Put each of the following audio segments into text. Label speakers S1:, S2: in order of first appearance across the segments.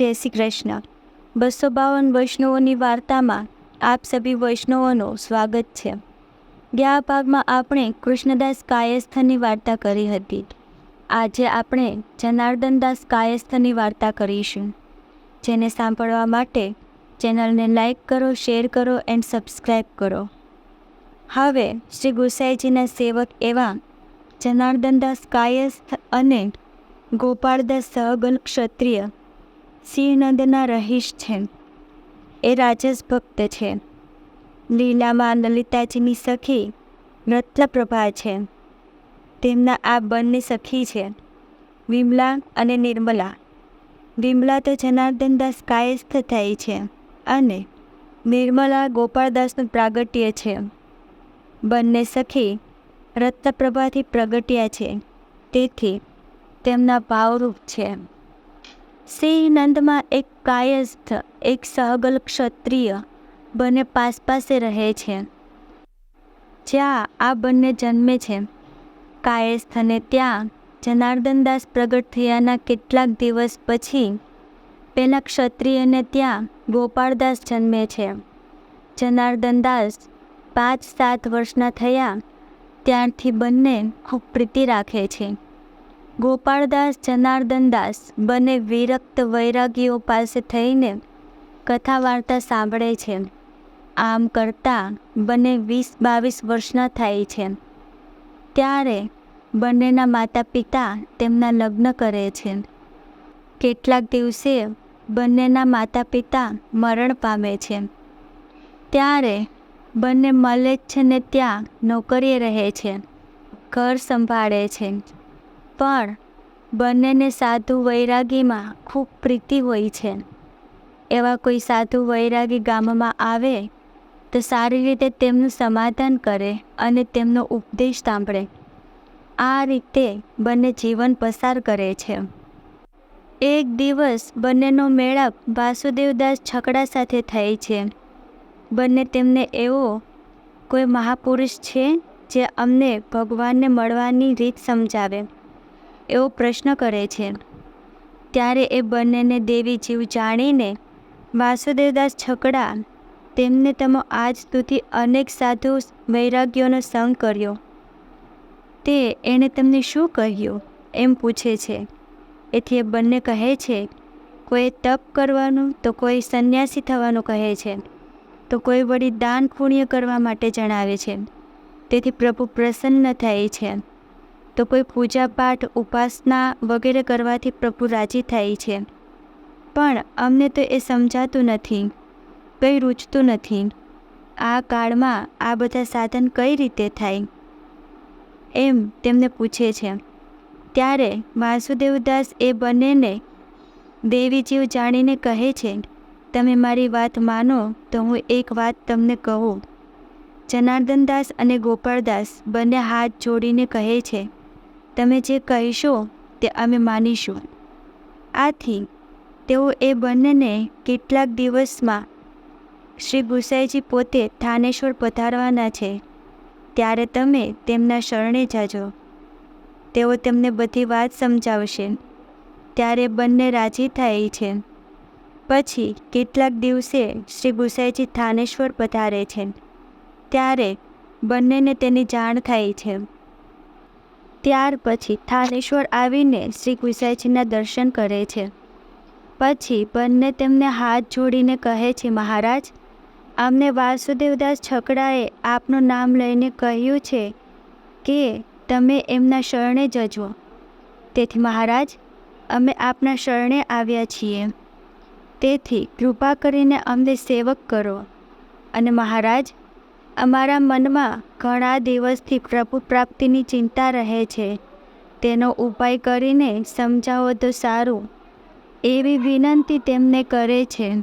S1: જય શ્રી કૃષ્ણ. બસો બાવન વૈષ્ણવોની વાર્તામાં આપ સભી વૈષ્ણવોનું સ્વાગત છે. ગયા ભાગમાં આપણે કૃષ્ણદાસ કાયસ્થની વાર્તા કરી હતી. આજે આપણે જનાર્દનદાસ કાયસ્થની વાર્તા કરીશું. જેને સાંભળવા માટે ચેનલને લાઇક કરો, શેર કરો એન્ડ સબસ્ક્રાઈબ કરો. હવે શ્રી ગુસાઈજીના સેવક એવા જનાર્દનદાસ કાયસ્થ અને ગોપાળદાસ સહગલ ક્ષત્રિય સિંહનંદના રહીશ છે. એ રાજસ ભક્ત છે. લીલામાં લલિતાજીની સખી રત્નપ્રભા છે. તેમના આ બંને સખી છે. વિમલા અને નિર્મલા. વિમલા તો જનાર્દનદાસ કાયસ્થ થાય છે અને નિર્મલા ગોપાળદાસનું પ્રાગટ્ય છે. બંને સખી રત્નપ્રભાથી પ્રગટ્યા છે. તેથી તેમના ભાવરૂપ છે. સિંહનંદમાં એક કાયસ્થ, એક સહગલ ક્ષત્રિય બંને પાસ પાસે રહે છે. જ્યાં આ બંને જન્મે છે. કાયસ્થને ત્યાં જનાર્દનદાસ પ્રગટ થયાના કેટલાક દિવસ પછી પેલા ક્ષત્રિયને ત્યાં ગોપાળદાસ જન્મે છે. જનાર્દનદાસ પાંચ સાત વર્ષના થયા ત્યારથી બંને ખૂબ પ્રીતિ રાખે છે. ગોપાળદાસ જનાર્દનદાસ બંને વિરક્ત વૈરાગીઓ પાસે થઈને કથા વાર્તા સાંભળે છે. આમ કરતાં બંને વીસ બાવીસ વર્ષના થાય છે. ત્યારે બંનેના માતા પિતા તેમના લગ્ન કરે છે. કેટલાક દિવસે બંનેના માતા પિતા મરણ પામે છે. ત્યારે બંને મલેચ્છને ત્યાં નોકરીએ રહે છે. ઘર સંભાળે છે. પણ બંનેને સાધુ વૈરાગીમાં ખૂબ પ્રીતિ હોય છે. એવા કોઈ સાધુ વૈરાગી ગામમાં આવે તો સારી રીતે તેમનું સમાધાન કરે અને તેમનો ઉપદેશ સાંભળે. આ રીતે બંને જીવન પસાર કરે છે. એક દિવસ બંનેનો મેળાપ વાસુદેવદાસ છકડા સાથે થાય છે. બંને તેમને એવો કોઈ મહાપુરુષ છે જે અમને ભગવાનને મળવાની રીત સમજાવે. એવો પ્રશ્ન કરે છે. ત્યારે એ બંનેને દેવી જીવ જાણીને વાસુદેવદાસ છકડા, તેમને તમે આજ સુધી અનેક સાધુ વૈરાગ્યોનો સંગ કર્યો. તે એણે તમને શું કહ્યું? એમ પૂછે છે. એથી એ બંને કહે છે, કોઈ તપ કરવાનું તો કોઈ સંન્યાસી થવાનું કહે છે. તો કોઈ વળી દાન પુણ્ય કરવા માટે જણાવે છે. તેથી પ્રભુ પ્રસન્ન થાય છે. તો કોઈ પૂજા પાઠ ઉપાસના વગેરે કરવાથી પ્રભુ રાજી થાય છે. પણ અમને તો એ સમજાતું નથી, કંઈ રૂચતું નથી. આ કાળમાં આ બધા સાધન કઈ રીતે થાય? એમ તેમને પૂછે છે. ત્યારે વાસુદેવદાસ એ બંનેને દેવી જીવ જાણીને કહે છે, તમે મારી વાત માનો તો હું એક વાત તમને કહું. જનાર્દનદાસ અને ગોપાળદાસ બંને હાથ જોડીને કહે છે તમે જે કહીશો તે અમે માનીશું. આથી તેઓ એ બંનેને કેટલાક દિવસમાં શ્રી ગુસાઈજી પોતે થાનેશ્વર પધારવાના છે. ત્યારે તમે તેમના શરણે જાજો. તેઓ તેમને બધી વાત સમજાવશે. ત્યારે બંને રાજી થાય છે. પછી કેટલાક દિવસે શ્રી ગુસાઈજી થાનેશ્વર પધારે છે. ત્યારે બંનેને તેની જાણ થાય છે. ત્યાર પછી થાનેશ્વર આવીને શ્રી ગુસાઈજીના દર્શન કરે છે. પછી બંને તેમને હાથ જોડીને કહે છે, મહારાજ, અમને વાસુદેવદાસ છકડાએ આપનું નામ લઈને કહ્યું છે કે તમે એમના શરણે જજો. તેથી મહારાજ, અમે આપના શરણે આવ્યા છીએ. તેથી કૃપા કરીને અમને સેવક કરો. અને મહારાજ અમારા મનમાં ઘણા દિવસથી પ્રભુ પ્રાપ્તિની ચિંતા રહે છે. તેનો ઉપાય કરીને સમજાવો તો સારું. એવી વિનંતી તેમને કરે છે.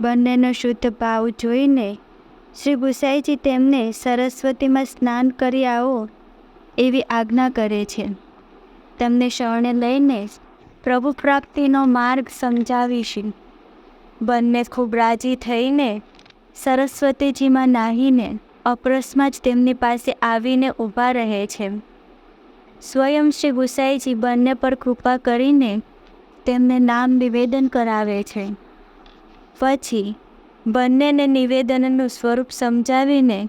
S1: બંનેનો શુદ્ધ ભાવ જોઈને શ્રી ગુસાઈજી તેમને સરસ્વતીમાં સ્નાન કરી આવો એવી આજ્ઞા કરે છે. તેમને શરણે લઈને પ્રભુ પ્રાપ્તિનો માર્ગ સમજાવીશું. બંને ખૂબ રાજી થઈને સરસ્વતીજીમાં નાહીને અપરસમાં જ તેમની પાસે આવીને ઊભા રહે છે. સ્વયં શ્રી ગુસાઈજી બંને પર કૃપા કરીને તેમને નામ નિવેદન કરાવે છે. પછી બંનેને નિવેદનનું સ્વરૂપ સમજાવીને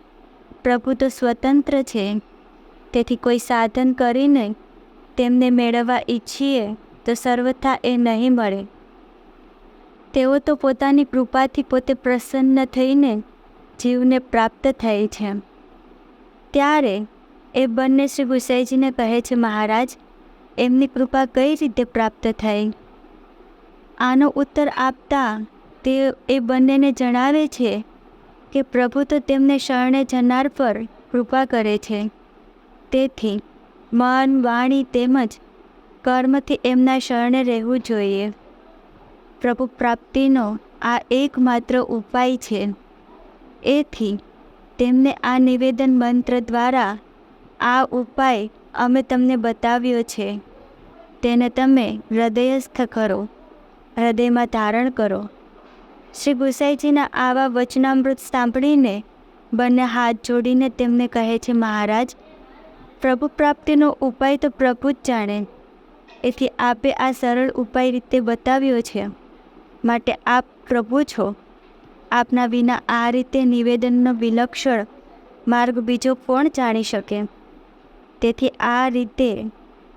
S1: પ્રભુ તો સ્વતંત્ર છે. તેથી કોઈ સાધન કરીને તેમને મેળવવા ઈચ્છીએ તો સર્વથા એ નહીં મળે. તેઓ તો પોતાની કૃપાથી પોતે પ્રસન્ન થઈને જીવને પ્રાપ્ત થાય છે. ત્યારે એ બંને શ્રી ગુસાઈજીને કહે છે, મહારાજ, એમની કૃપા કઈ રીતે પ્રાપ્ત થઈ આનો ઉત્તર આપતા તે એ બંનેને જણાવે છે કે પ્રભુ તો તેમને શરણે જનાર પર કૃપા કરે છે. તેથી મન, વાણી તેમજ કર્મથી એમના શરણે રહેવું જોઈએ. પ્રભુ પ્રાપ્તિનો આ એકમાત્ર ઉપાય છે. એથી તેમને આ નિવેદન મંત્ર દ્વારા આ ઉપાય અમે તમને બતાવ્યો છે. તેને તમે હૃદયસ્થ કરો, હૃદયમાં ધારણ કરો. શ્રી ગુસાઈજીના આવા વચનામૃત સાંભળીને બંને હાથ જોડીને તેમને કહે છે, મહારાજ પ્રભુ પ્રાપ્તિનો ઉપાય તો પ્રભુ જ જાણે. એથી આપે આ સરળ ઉપાય રીતે બતાવ્યો છે. માટે આપ પ્રભુ છો. આપના વિના આ રીતે નિવેદનનો વિલક્ષણ માર્ગ બીજો કોણ જાણી શકે? તેથી આ રીતે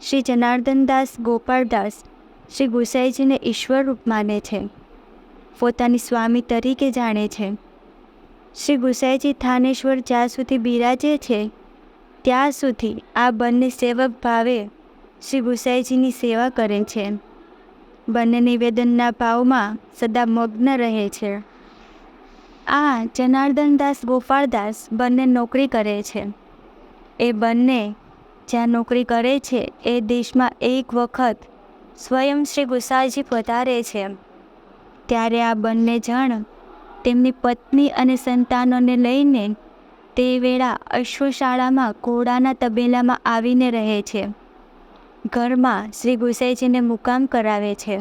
S1: શ્રી જનાર્દનદાસ ગોપાળદાસ શ્રી ગુસાઈજીને ઈશ્વર રૂપ માને છે. પોતાની સ્વામી તરીકે જાણે છે. શ્રી ગુસાઈજી થાનેશ્વર જ્યાં સુધી બિરાજે છે, ત્યાં સુધી આ બંને સેવક ભાવે શ્રી ગુસાઈજીની સેવા કરે છે. બંને નિવેદનના ભાવમાં સદા મગ્ન રહે છે. આ જનાર્દનદાસ ગોપાળદાસ બંને નોકરી કરે છે. એ બંને જ્યાં નોકરી કરે છે, એ દેશમાં એક વખત સ્વયં શ્રી ગુસાજી પધારે છે. ત્યારે આ બંને જણ તેમની પત્ની અને સંતાનોને લઈને તે વેળા અશ્વશાળામાં ઘોડાના તબેલામાં આવીને રહે છે. ઘરમાં શ્રી ગુસાઈજીને મુકામ કરાવે છે.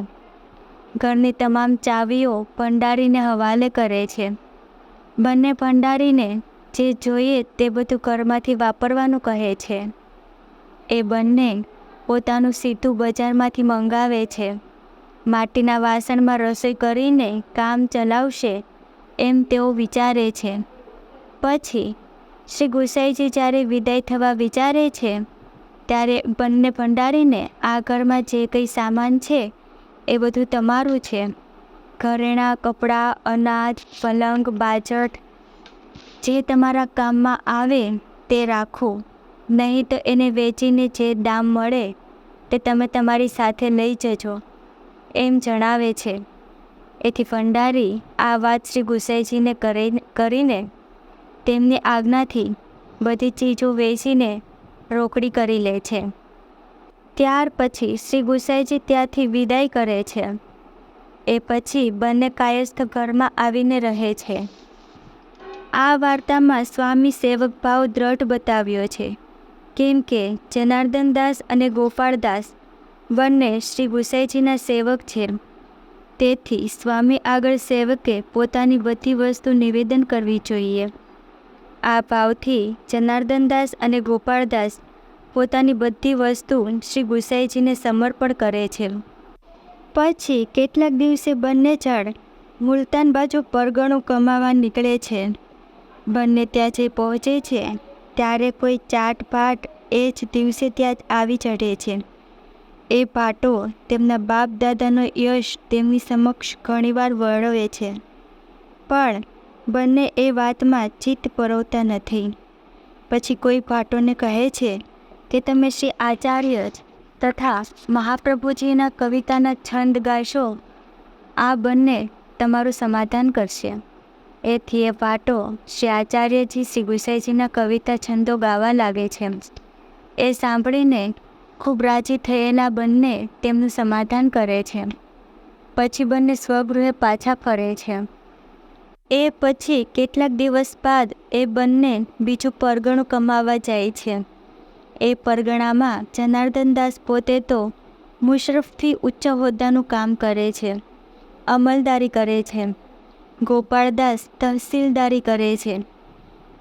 S1: ઘરની તમામ ચાવીઓ ભંડારીને હવાલે કરે છે. બંને ભંડારીને જે જોઈએ તે બધું ઘરમાંથી વાપરવાનું કહે છે. એ બંને પોતાનું સીધું બજારમાંથી મંગાવે છે. માટીના વાસણમાં રસોઈ કરીને કામ ચલાવશે એમ તેઓ વિચારે છે. પછી શ્રી ગુસાઈજી જ્યારે વિદાય થવા વિચારે છે ત્યારે બંને ભંડારીને આ ઘરમાં જે કંઈ સામાન છે, એ બધું તમારું છે. ઘરેણાં, કપડાં, અનાજ, પલંગ, બાજટ, જે તમારા કામમાં આવે તે રાખો. નહીં તો એને વેચીને જે દામ મળે, તે તમે તમારી સાથે લઈ જજો, એમ જણાવે છે. એથી ભંડારી આ વાત શ્રી ગુસાઈજીને કરીને તેમની આજ્ઞાથી બધી ચીજો વેચીને રોકડી કરી લે છે. ત્યાર પછી શ્રી ગુસાઈજી ત્યાંથી વિદાય કરે છે. એ પછી બંને કાયસ્થ ઘરમાં આવીને રહે છે. આ વાર્તામાં સ્વામી સેવક ભાવ દ્રઢ બતાવ્યો છે. કેમ કે જનાર્દનદાસ અને ગોપાળદાસ બંને શ્રી ગુસાઈજીના સેવક છે. તેથી સ્વામી આગળ સેવકે પોતાની બધી વસ્તુ નિવેદન કરવી જોઈએ. આ ભાવથી જનાર્દનદાસ અને ગોપાળદાસ પોતાની બધી વસ્તુ શ્રી ગુસાઈજીને સમર્પણ કરે છે. પછી કેટલાક દિવસે બંને જણ મુલતાન બાજુ પરગણું કમાવા નીકળે છે. બંને ત્યાં જે પહોંચે છે. ત્યારે કોઈ ચાટ પાટ એ જ દિવસે ત્યાં આવી ચઢે છે. એ પાટો તેમના બાપ દાદાનો યશ તેમની સમક્ષ ઘણીવાર વર્ણવે છે. પણ બંને એ વાતમાં ચિત્ત પરોવતા નથી. પછી કોઈ પાટોને કહે છે કે તમે શ્રી આચાર્ય તથા મહાપ્રભુજીના કવિતાના છંદ ગાશો. આ બંને તમારું સમાધાન કરશે. એથી એ પાટો શ્રી આચાર્યજી શ્રી ગુસાઈજીના કવિતા છંદો ગાવા લાગે છે. એ સાંભળીને ખૂબ રાજી થયેલા બંને તેમનું સમાધાન કરે છે. પછી બંને સ્વગૃહે પાછા ફરે છે. એ પછી કેટલાક દિવસ બાદ એ બંને બીજું પરગણું કમાવા જાય છે. એ પરગણામાં જનાર્દનદાસ પોતે તો મુશરફથી ઉચ્ચ હોદ્દાનું કામ કરે છે, અમલદારી કરે છે, ગોપાળદાસ તહસીલદારી કરે છે.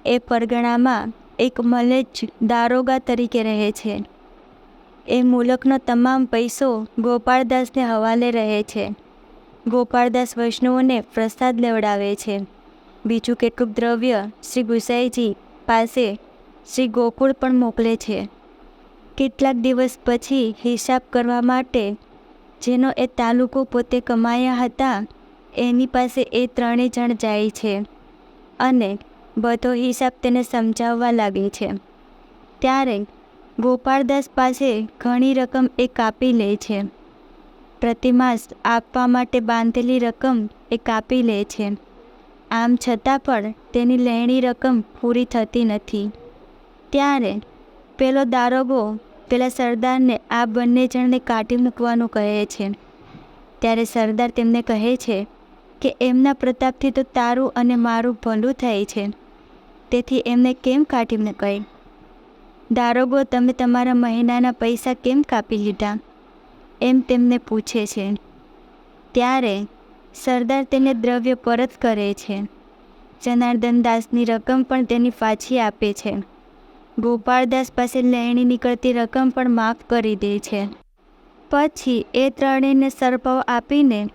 S1: એ પરગણામાં એક મલેજ દારોગા તરીકે રહે છે. એ મુલકનો તમામ પૈસો ગોપાળદાસને હવાલે રહે છે. ગોપાળદાસ વૈષ્ણવોને પ્રસાદ લેવડાવે છે. બીજું કેટલુંક દ્રવ્ય શ્રી ગુસાઈજી પાસે શ્રી ગોકુળ પણ મોકલે છે. કેટલાક દિવસ પછી હિસાબ કરવા માટે જેનો એ તાલુકો પોતે કમાયા હતા, એની પાસે એ ત્રણેય જણ જાય છે અને બધો હિસાબ તેને સમજાવવા લાગે છે. ત્યારે ગોપાળદાસ પાસે ઘણી રકમ એ કાપી લે છે. પ્રતિમાસ આપવા માટે બાંધેલી રકમ એ કાપી લે છે. આમ છતાં પણ તેની લેણી રકમ પૂરી થતી નથી. ત્યારે પેલો દારોગો પેલા સરદારને આ બંને જણને કાઢી મૂકવાનું કહે છે. ત્યારે સરદાર તેમને કહે છે કે એમના પ્રતાપથી તો તારું અને મારું ભલું થાય છે. તેથી એમને કેમ કાઢી મૂકાય દારોગો, તમે તમારા મહિનાના પૈસા કેમ કાપી લીધા? એમ તેમને પૂછે છે. ત્યારે સરદાર તેને દ્રવ્ય પરત કરે છે. જનાર્દન દાસની રકમ પણ તેની પાછી આપે છે. ગોપાળદાસ પાસે લેણી નીકળતી રકમ પણ માફ કરી દે છે. પછી એ ત્રણેયને સરપાવ આપીને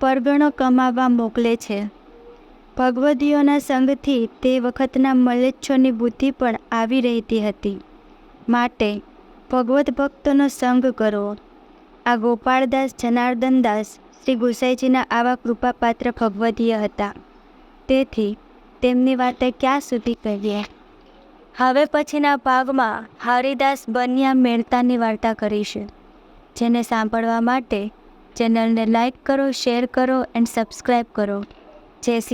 S1: પરગણો કમાવા મોકલે છે. ભગવદીઓના સંગથી તે વખતના મલેચ્છોની બુદ્ધિ પણ આવી રહેતી હતી. માટે ભગવત ભક્તોનો સંગ કરો. આ ગોપાળદાસ જનાર્દનદાસ શ્રી ગુસાઈજીના આવા કૃપાપાત્ર ભગવદીય હતા. તેથી તેમની વાતે ક્યાં સુધી કહીએ? હવે પછીના ભાગમાં હરિદાસ બન્યા મેળતાની વાર્તા કરીશું જેને સાંભળવા માટે ચેનલને લાઈક કરો, શેર કરો, એન્ડ સબસ્ક્રાઈબ કરો. જય શ્રી